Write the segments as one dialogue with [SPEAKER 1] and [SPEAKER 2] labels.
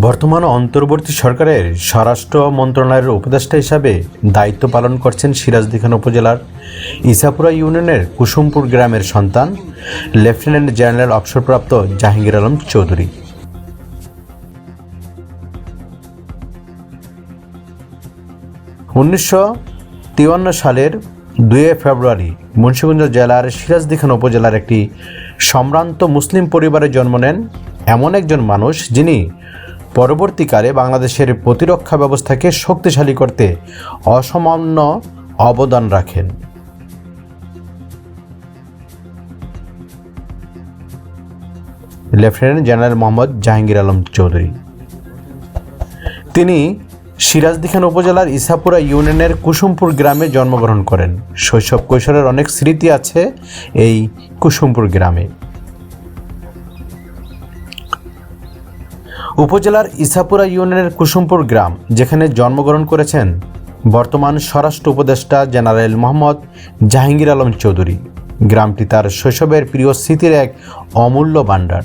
[SPEAKER 1] বর্তমান অন্তর্বর্তী সরকারের স্বরাষ্ট্র মন্ত্রণালয়ের উপদেষ্টা হিসাবে দায়িত্ব পালন করছেন সিরাজদিখান উপজেলার ইসাপুরা ইউনিয়নের কুসুমপুর গ্রামের সন্তান, লেফটেন্যান্ট জেনারেল অবসরপ্রাপ্ত জাহাঙ্গীর আলম চৌধুরী। উনিশশো তিওয়ান্ন সালের দুই ফেব্রুয়ারি মুন্সিগঞ্জ জেলার সিরাজদিখান উপজেলার একটি সম্ভ্রান্ত মুসলিম পরিবারে জন্ম নেন এমন একজন মানুষ যিনি পরবর্তীকালে বাংলাদেশের প্রতিরক্ষা ব্যবস্থাকে শক্তিশালী করতে অসামান্য অবদান রাখেন। Lieutenant general Mohammad Jahangir Alam Chowdhury. তিনি সিরাজদিখান উপজেলার ইসাপুরা ইউনিয়নের কুসুমপুর গ্রামে জন্মগ্রহণ করেন। শৈশব কৈশোরের অনেক স্মৃতি আছে এই কুসুমপুর গ্রামে। উপজেলার ইসাপুরা ইউনিয়নের কুসুমপুর গ্রাম, যেখানে জন্মগ্রহণ করেছেন বর্তমান স্বরাষ্ট্র উপদেষ্টা জেনারেল মোহাম্মদ জাহাঙ্গীর আলম চৌধুরী। গ্রামটি তার শৈশবের প্রিয় স্মৃতির এক অমূল্য ভাণ্ডার।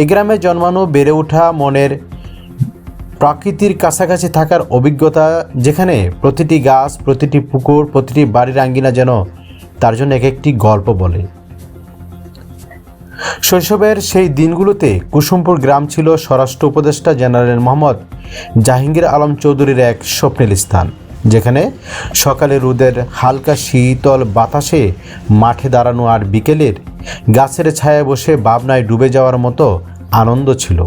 [SPEAKER 1] এই গ্রামে জন্মানো বেড়ে ওঠা মনের প্রকৃতির কাছাকাছি থাকার অভিজ্ঞতা, যেখানে প্রতিটি গাছ, প্রতিটি পুকুর, প্রতিটি বাড়ির আঙ্গিনা যেন তার জন্য এক একটি গল্প বলে। শৈশবের সেই দিনগুলোতে কুসুমপুর গ্রাম ছিল স্বরাষ্ট্র উপদেষ্টা জেনারেল মোহাম্মদ জাহাঙ্গীর আলম চৌধুরীর এক স্বপ্নের স্থান, যেখানে সকালে রোদের হালকা শীতল বাতাসে মাঠে দাঁড়ানো আর বিকেলের গাছের ছায়ায় বসে ভাবনায় ডুবে যাওয়ার মতো আনন্দ ছিল।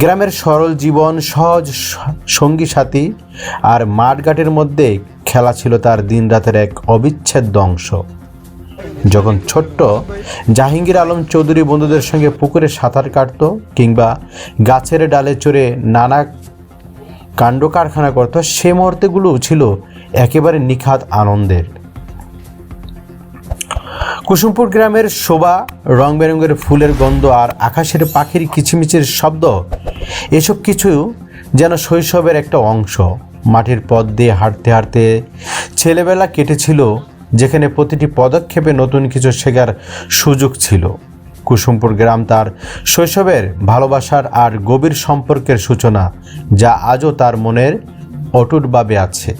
[SPEAKER 1] গ্রামের সরল জীবন, সহজ সঙ্গী সাথী আর মাঠঘাটের মধ্যে খেলা ছিল তার দিনরাতের এক অবিচ্ছেদ্য অংশ। যখন ছোট্ট জাহাঙ্গীর আলম চৌধুরী বন্ধুদের সঙ্গে পুকুরে সাঁতার কাটতো কিংবা গাছের ডালে চড়ে নানা কাণ্ড কারখানা করতো, সে মুহূর্তগুলো ছিল একেবারে নিখাত আনন্দের। কুসুমপুর গ্রামের শোভা, রং বেরঙের ফুলের গন্ধ আর আকাশের পাখির কিচিমিচির শব্দ, এসব কিছু যেন শৈশবের একটা অংশ। মাটির পথ দিয়ে হাঁটতে হাঁটতে ছেলেবেলা কেটেছিল যেখানে প্রতিটি পদক্ষেপে নতুন কিছু শেখার সুযোগ ছিল। কুসুমপুর গ্রাম তার শৈশবের ভালোবাসার আর গভীর সম্পর্কের সূচনা, যা আজও তার মনের অটুটভাবে আছে।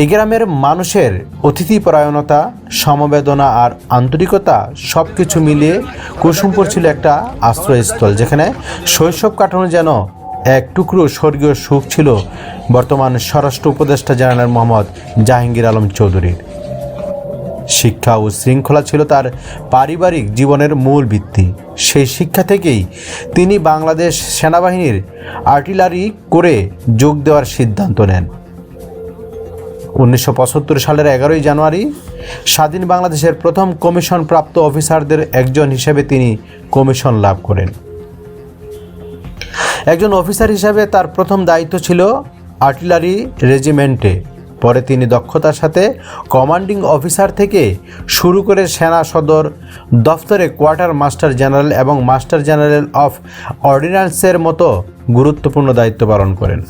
[SPEAKER 1] এই গ্রামের মানুষের অতিথিপরায়ণতা, সমবেদনা আর আন্তরিকতা সব কিছু মিলিয়ে কুসুমপুর ছিল একটা আশ্রয়স্থল, যেখানে শৈশব কাটানো যেন এক টুকরো স্বর্গীয় সুখ ছিল। বর্তমান স্বরাষ্ট্র উপদেষ্টা জেনারেল মোহাম্মদ জাহাঙ্গীর আলম চৌধুরীর। শিক্ষা ও শৃঙ্খলা ছিল তার পারিবারিক জীবনের মূল ভিত্তি। সেই শিক্ষা থেকেই তিনি বাংলাদেশ সেনাবাহিনীর আর্টিলারি করে যোগ দেওয়ার সিদ্ধান্ত নেন। উনিশশো পঁচাত্তর সালের এগারোই জানুয়ারি স্বাধীন বাংলাদেশের প্রথম কমিশন প্রাপ্ত অফিসারদের একজন হিসেবে তিনি কমিশন লাভ করেন। একজন অফিসার হিসাবে তার প্রথম দায়িত্ব ছিল আর্টিলারি রেজিমেন্টে। পরে তিনি দক্ষতার সাথে কমান্ডিং অফিসার থেকে শুরু করে সেনা সদর, দফতরে কোয়ার্টার মাস্টার জেনারেল এবং মাস্টার জেনারেল অফ অর্ডিন্যান্সের মতো গুরুত্বপূর্ণ দায়িত্ব পালন করেন।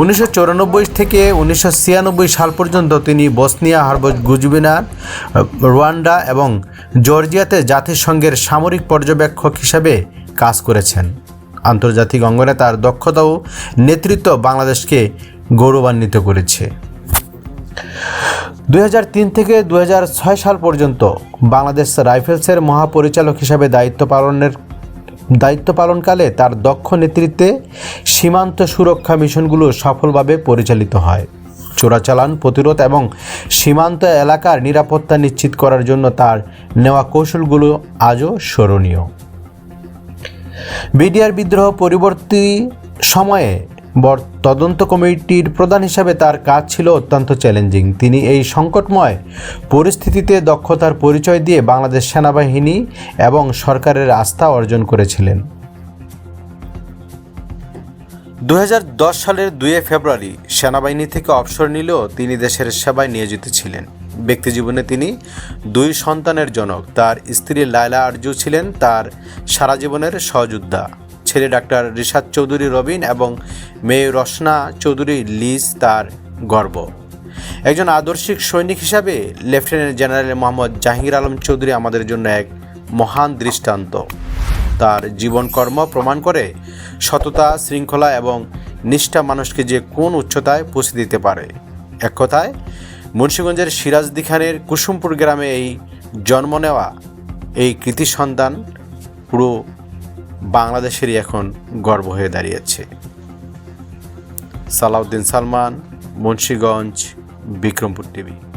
[SPEAKER 1] উনিশশো চৌরানব্বই থেকে উনিশশো ছিয়ানব্বই সাল পর্যন্ত তিনি বসনিয়া হার্বজ গুজবিনা, রুয়ান্ডা এবং জর্জিয়াতে জাতিসংঘের সামরিক পর্যবেক্ষক হিসাবে কাজ করেছেন। আন্তর্জাতিক অঙ্গনে তার দক্ষতা ও নেতৃত্ব বাংলাদেশকে গৌরবান্বিত করেছে। দু হাজার তিন থেকে দু হাজার ছয় সাল পর্যন্ত বাংলাদেশ রাইফেলসের মহাপরিচালক হিসাবে দায়িত্ব পালনের, দায়িত্ব পালনকালে তার দক্ষ নেতৃত্বে সীমান্ত সুরক্ষা মিশনগুলো সফলভাবে পরিচালিত হয়। চোরাচালান, প্রতিরোধ এবং সীমান্ত এলাকার নিরাপত্তা নিশ্চিত করার জন্য তার নেওয়া কৌশলগুলো আজও স্মরণীয়। বিডিআর বিদ্রোহ পরিবর্তী সময়ে তদন্ত কমিটির প্রধান হিসাবে তার কাজ ছিল অত্যন্ত চ্যালেঞ্জিং তিনি এই সংকটময় পরিস্থিতিতে দক্ষতার পরিচয় দিয়ে বাংলাদেশ সেনাবাহিনী এবং সরকারের আস্থা অর্জন করেছিলেন। দু হাজার দশ সালের দুই ফেব্রুয়ারি সেনাবাহিনী থেকে অবসর নিলেও তিনি দেশের সেবায় নিয়োজিত ছিলেন। ব্যক্তিজীবনে তিনি দুই সন্তানের জনক। তার স্ত্রী লায়লা আরজু ছিলেন, তার সারা জীবনের সহযোদ্ধা। ছেলে ডাক্তার রিশাদ চৌধুরী রবিন এবং মেয়ে রসনা চৌধুরী লিজ তার গর্ব। একজন আদর্শিক সৈনিক হিসাবে লেফটেন্যান্ট জেনারেল মোহাম্মদ জাহাঙ্গীর আলম চৌধুরী আমাদের জন্য এক মহান দৃষ্টান্ত। তার জীবনকর্ম প্রমাণ করে সততা, শৃঙ্খলা এবং নিষ্ঠা মানুষকে যে কোন উচ্চতায় পৌঁছে দিতে পারে। এক কথায়, মুন্সীগঞ্জের সিরাজদি খানের কুসুমপুর গ্রামে এই জন্ম নেওয়া এই কৃতি সন্তান পুরো বাংলাদেশেরই এখন গর্ব হয়ে দাঁড়িয়েছে। সালাউদ্দিন সালমান মুন্সীগঞ্জ বিক্রমপুর টিভি।